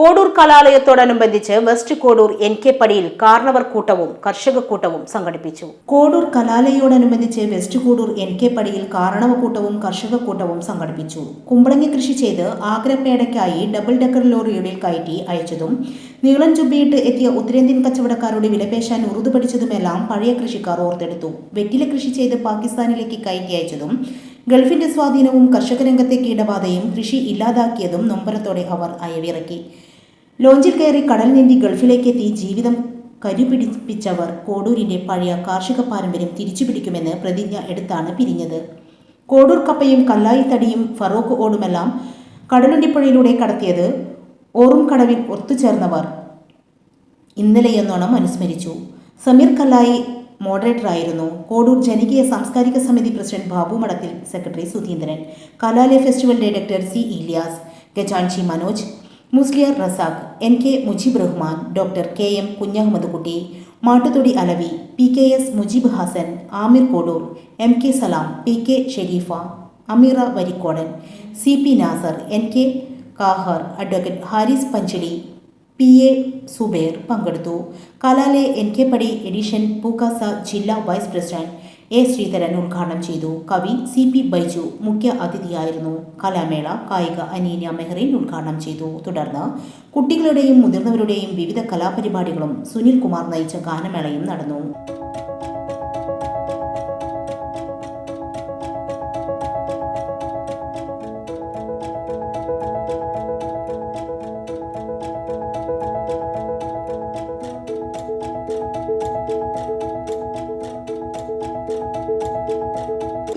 കോഡൂർ കലാലയത്തോടനുബന്ധിച്ച് west Kodur N K പടിയിൽ കാർണവർ കൂട്ടവും കർഷക കൂട്ടവും സംഘടിപ്പിച്ചു. കോടൂർ കലാലയോടനുബന്ധിച്ച് വെസ്റ്റ് കോടൂർ എൻ കെ പടിയിൽ കാർണവ കൂട്ടവും കർഷക കൂട്ടവും സംഘടിപ്പിച്ചു. കുമ്പളങ്ങി കൃഷി ചെയ്ത് ആഗ്രപ്പേടയ്ക്കായി ഡബിൾ ഡെക്കർ ലോറിയുടെ കയറ്റി അയച്ചതും നീളം ചുബിയിട്ട് എത്തിയ ഉത്തരേന്ത്യൻ കച്ചവടക്കാരുടെ വിലപേശാൻ ഉറുതു പഠിച്ചതുമെല്ലാം പഴയ കൃഷിക്കാർ ഓർത്തെടുത്തു. വെറ്റില കൃഷി ചെയ്ത് പാകിസ്ഥാനിലേക്ക് കയറ്റി അയച്ചതും ഗൾഫിന്റെ സ്വാധീനവും കർഷക രംഗത്തെ കീടബാധയും കൃഷി ഇല്ലാതാക്കിയതും നൊമ്പരത്തോടെ അവർ അയവിറക്കി. ലോഞ്ചിൽ കയറി കടൽ നീന്തി ഗൾഫിലേക്കെത്തി ജീവിതം കരുപിടിപ്പിച്ചവർ കോഡൂരിന്റെ പഴയ കാർഷിക പാരമ്പര്യം തിരിച്ചുപിടിക്കുമെന്ന് പ്രതിജ്ഞ എടുത്താണ് പിരിഞ്ഞത്. കോഡൂർ കപ്പയും കല്ലായി തടിയും ഫറോക്ക് ഓടുമെല്ലാം കടലുണ്ടിപ്പുഴയിലൂടെ കടത്തിയത് ഓറും കടവിൽ ഒത്തുചേർന്നവർ. ഇന്നലെയെന്നോണം അനുസ്മരിച്ചു. സമീർ കല്ലായി മോഡറേറ്ററായിരുന്നു. കോഡൂർ ജനകീയ സാംസ്കാരിക സമിതി പ്രസിഡന്റ് ബാബു മഠത്തിൽ secretary Sudheendran. Kalalaya festival director C Iliyas. ഗജാൻഷി Manoj Musliyar Razak N K Mujeeb Rahman doctor K M Kunhahammed Kutty Mattuthodi Alavi P K S Mujeeb Hasan Amir Kodur M K Salam P K Sherifa Ameera Varikkodan C P Nasar N K Kahar advocate Haris Panchali P A Zuber പങ്കെടുത്തു. Kalalaya N K Padi edition പൂക്കാസ ജില്ലാ vice president A Sreedharan ഉദ്ഘാടനം ചെയ്തു. കവി C P Baiju മുഖ്യ അതിഥിയായിരുന്നു. കലാമേള കായിക അനീന മെഹ്റീൻ ഉദ്ഘാടനം ചെയ്തു. തുടർന്ന് കുട്ടികളുടെയും മുതിർന്നവരുടെയും വിവിധ കലാപരിപാടികളും സുനിൽ കുമാർ നയിച്ച ഗാനമേളയും നടന്നു.